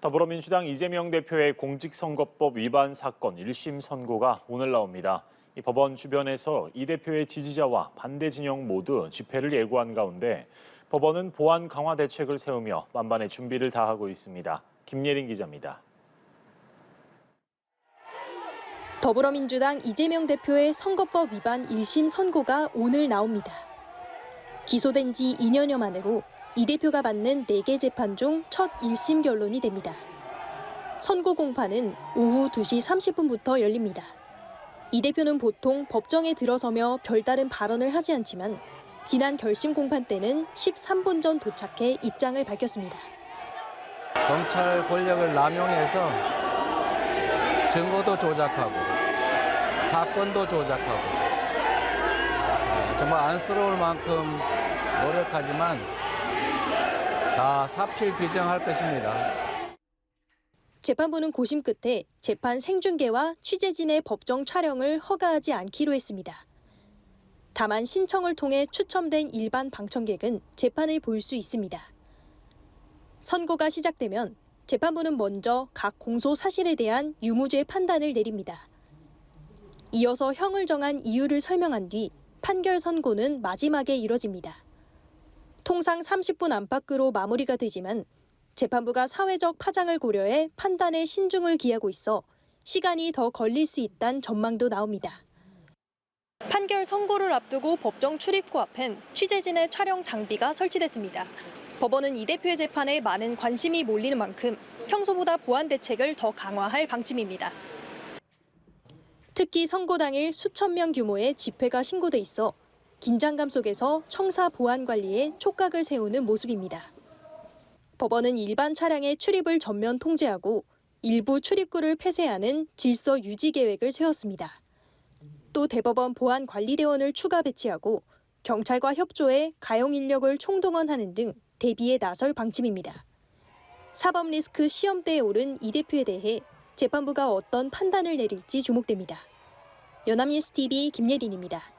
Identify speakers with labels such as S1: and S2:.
S1: 더불어민주당 이재명 대표의 공직선거법 위반 사건 1심 선고가 오늘 나옵니다. 이 법원 주변에서 이 대표의 지지자와 반대 진영 모두 집회를 예고한 가운데 법원은 보안 강화 대책을 세우며 만반의 준비를 다하고 있습니다. 김예린 기자입니다.
S2: 더불어민주당 이재명 대표의 선거법 위반 1심 선고가 오늘 나옵니다. 기소된 지 2년여 만으로 이 대표가 받는 4개 재판 중 첫 1심 결론이 됩니다. 선고 공판은 오후 2시 30분부터 열립니다. 이 대표는 보통 법정에 들어서며 별다른 발언을 하지 않지만 지난 결심 공판 때는 13분 전 도착해 입장을 밝혔습니다.
S3: 검찰 권력을 남용해서 증거도 조작하고 사건도 조작하고 네, 정말 안쓰러울 만큼 노력하지만 다 사필 규정할 것입니다.
S2: 재판부는 고심 끝에 재판 생중계와 취재진의 법정 촬영을 허가하지 않기로 했습니다. 다만 신청을 통해 추첨된 일반 방청객은 재판을 볼 수 있습니다. 선고가 시작되면 재판부는 먼저 각 공소 사실에 대한 유무죄 판단을 내립니다. 이어서 형을 정한 이유를 설명한 뒤 판결 선고는 마지막에 이뤄집니다. 통상 30분 안팎으로 마무리가 되지만 재판부가 사회적 파장을 고려해 판단에 신중을 기하고 있어 시간이 더 걸릴 수 있다는 전망도 나옵니다. 판결 선고를 앞두고 법정 출입구 앞엔 취재진의 촬영 장비가 설치됐습니다. 법원은 이 대표의 재판에 많은 관심이 몰리는 만큼 평소보다 보안 대책을 더 강화할 방침입니다. 특히 선고 당일 수천 명 규모의 집회가 신고돼 있어 긴장감 속에서 청사 보안 관리에 촉각을 세우는 모습입니다. 법원은 일반 차량의 출입을 전면 통제하고 일부 출입구를 폐쇄하는 질서 유지 계획을 세웠습니다. 또 대법원 보안 관리대원을 추가 배치하고 경찰과 협조해 가용 인력을 총동원하는 등 대비에 나설 방침입니다. 사법 리스크 시험대에 오른 이 대표에 대해 재판부가 어떤 판단을 내릴지 주목됩니다. 연합뉴스 TV 김예린입니다.